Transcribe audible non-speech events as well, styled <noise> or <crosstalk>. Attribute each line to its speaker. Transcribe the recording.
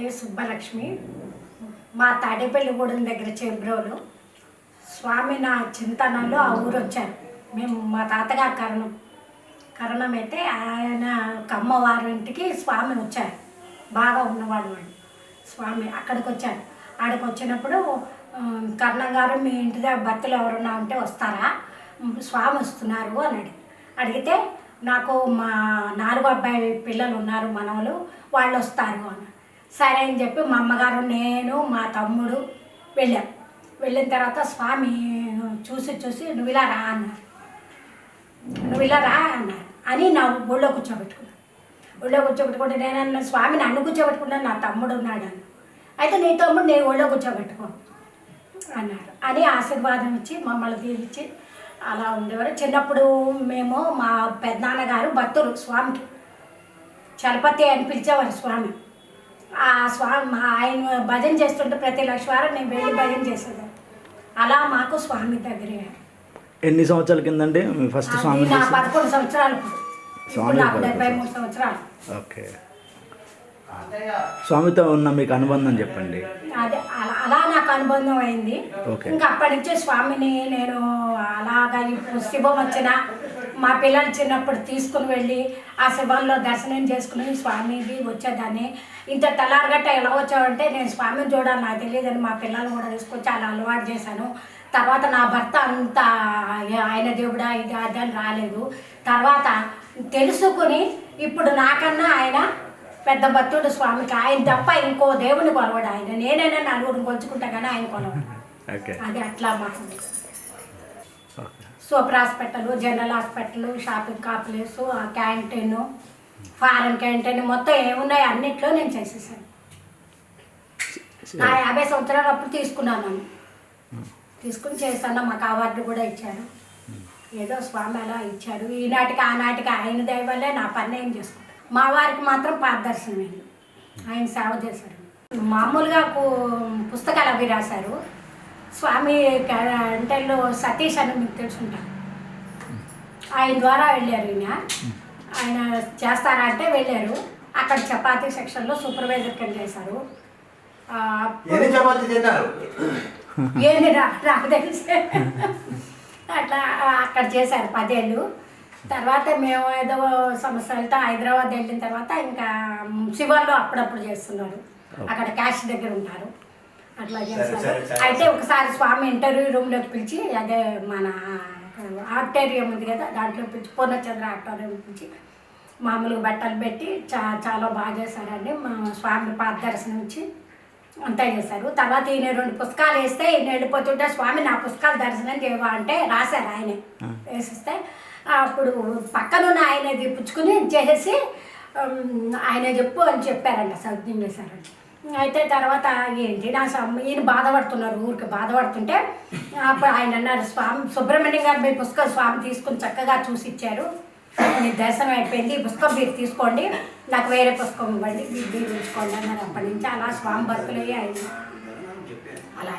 Speaker 1: ఏ సుబ్బలక్ష్మి? మా తాడేపల్లిగూడెం దగ్గర చేబ్రోలు. స్వామి నా చింతనలో ఆ ఊరు వచ్చారు మేము మా తాతగారు కరణం. కరణం అయితే ఆయన ఒక ఇంటికి స్వామి వచ్చారు. బాగా ఉన్నవాడు వాడు. స్వామి అక్కడికి వచ్చారు ఆడికి వచ్చినప్పుడు కర్ణం గారు మీ ఇంటి దగ్గర భర్తలు ఎవరన్నా ఉంటే వస్తారా? స్వామి వస్తున్నారు అని అడిగి అడిగితే నాకు మా నాలుగు అబ్బాయి పిల్లలు ఉన్నారు మనవలు వాళ్ళు వస్తారు అన్నాడు సరే అని చెప్పి మా అమ్మగారు నేను మా తమ్ముడు వెళ్ళాం. వెళ్ళిన తర్వాత స్వామి చూసి చూసి నువ్వు ఇలా రా అన్నారు. నువ్వు ఇలా రా అన్నారు. అని నా ఒళ్ళో కూర్చోబెట్టుకున్నాను ఒళ్ళో కూర్చోబెట్టుకుంటే నేను అన్న స్వామి నన్ను కూర్చోబెట్టుకున్నాను నా తమ్ముడు ఉన్నాడు అని అయితే నీ తమ్ముడు నేను ఒళ్ళో కూర్చోబెట్టుకో అన్నారు. అని ఆశీర్వాదం ఇచ్చి మమ్మల్ని తీర్చి అలా ఉండేవారు. చిన్నప్పుడు మేము మా పెద్దనాన్నగారు భక్తులు స్వామికి. చలపతి అని పిలిచేవారు స్వామి. ఆ స్వామి ఆయన భజన చేస్తుంటే ప్రతి లక్షవారం నేను వెళ్ళి భజన చేసేదాన్ని. అలా మాకు స్వామి దగ్గరే.
Speaker 2: ఎన్ని సంవత్సరాల కిందండి మీ ఫస్ట్ స్వామి
Speaker 1: నా పదకొండు సంవత్సరాలు.
Speaker 2: స్వామి
Speaker 1: నాకు డెబ్బై మూడు సంవత్సరాలు.
Speaker 2: ఓకే. స్వామితో ఉన్న మీకు అనుబంధం చెప్పండి.
Speaker 1: అదే అలా అలా నాకు అనుబంధం అయింది. ఇంకా అప్పటి నుంచి స్వామిని నేను అలాగా ఇప్పుడు శివం వచ్చిన మా పిల్లలు చిన్నప్పుడు తీసుకుని వెళ్ళి ఆ శివంలో దర్శనం చేసుకుని స్వామిది వచ్చేదాన్ని. ఇంత తెల్లారగట్ట ఎలా వచ్చావంటే నేను స్వామిని చూడాలి నాకు తెలియదని మా పిల్లలు కూడా తీసుకొచ్చి అలా అలవాటు చేశాను. తర్వాత నా భర్త అంత ఆయన దేవుడా ఇది అది అని రాలేదు. తర్వాత తెలుసుకుని ఇప్పుడు నాకన్నా ఆయన పెద్ద భక్తుడు స్వామికి. ఆయన తప్ప ఇంకో దేవుని కొలవడు ఆయన. నేనైనా నలుగురిని కొలుచుకుంటా కానీ ఆయన కొలవడు. <laughs> అది అట్లా మాకు. Super hospital general hospital shopping complex ఆ క్యాంటీన్ ఫారెన్ క్యాంటీన్ మొత్తం ఏమున్నాయి అన్నిట్లో నేను చేసేసాను. నా యాభై సంవత్సరాలు అప్పుడు తీసుకున్నాను నన్ను. తీసుకుని చేస్తాను మాకు అవార్డు కూడా ఇచ్చారు. ఏదో స్వామి అలా ఇచ్చారు. ఈనాటికి ఆనాటికి ఆయన దయ నా పని ఏం చేసుకుంటాను మా వారికి మాత్రం పారదర్శనమైంది ఆయన సేవ చేశారు. మామూలుగా పుస్తకాలు అవి రాశారు. స్వామి గంటల్లో సతీష్ అని మీకు తెలుసుంటారు ఆయన ద్వారా వెళ్ళారు ఈయన. ఆయన చేస్తారా అంటే వెళ్ళారు. అక్కడ చపాతీ సెక్షన్లో సూపర్వైజర్ కింద చేశారు ఏంది నాకు తెలిసి అట్లా అక్కడ చేశారు పదేళ్ళు. తర్వాత మేము ఏదో సమస్యలతో హైదరాబాద్ వెళ్ళిన తర్వాత ఇంకా శివార్లో అప్పుడప్పుడు చేస్తున్నారు. అక్కడ క్యాష్ దగ్గర ఉంటారు. అట్లా చేస్తారు. అయితే ఒకసారి స్వామి ఇంటర్వ్యూ రూమ్లోకి పిలిచి అదే మన ఆడిటోరియం ఉంది కదా దాంట్లో పిలిచి పూర్ణచంద్ర ఆడిటోరియం పిలిచి మామూలుగా బట్టలు పెట్టి చా చాలా బాగా చేశారండి మా స్వామి పాద దర్శనం ఇచ్చి అంతా చేశారు తర్వాత ఈయన రెండు పుస్తకాలు వేస్తే ఈయన వెళ్ళిపోతుంటే స్వామి నా పుస్తకాలు దర్శనం చేయవా? అంటే రాశారు ఆయనే. వేసిస్తే అప్పుడు పక్కనున్న ఆయనది పుచ్చుకుని చేసేసి ఆయన చెప్పు అని చెప్పారంట సౌజ్ఞం చేశారంట. అయితే తర్వాత ఏంటి నా ఈయన బాధపడుతున్నారు ఊరికి బాధపడుతుంటే అప్పుడు ఆయన అన్నారు స్వామి సుబ్రహ్మణ్యం గారు మీ పుస్తకం స్వామి తీసుకుని చక్కగా చూసి ఇచ్చారు. మీ దర్శనం అయిపోయింది ఈ పుస్తకం మీరు తీసుకోండి నాకు వేరే పుస్తకం ఇవ్వండి మీరు దీవించుకోండి అన్నారు. అప్పటి నుంచి అలా స్వామి భక్తులయ్యి ఆయన. అలా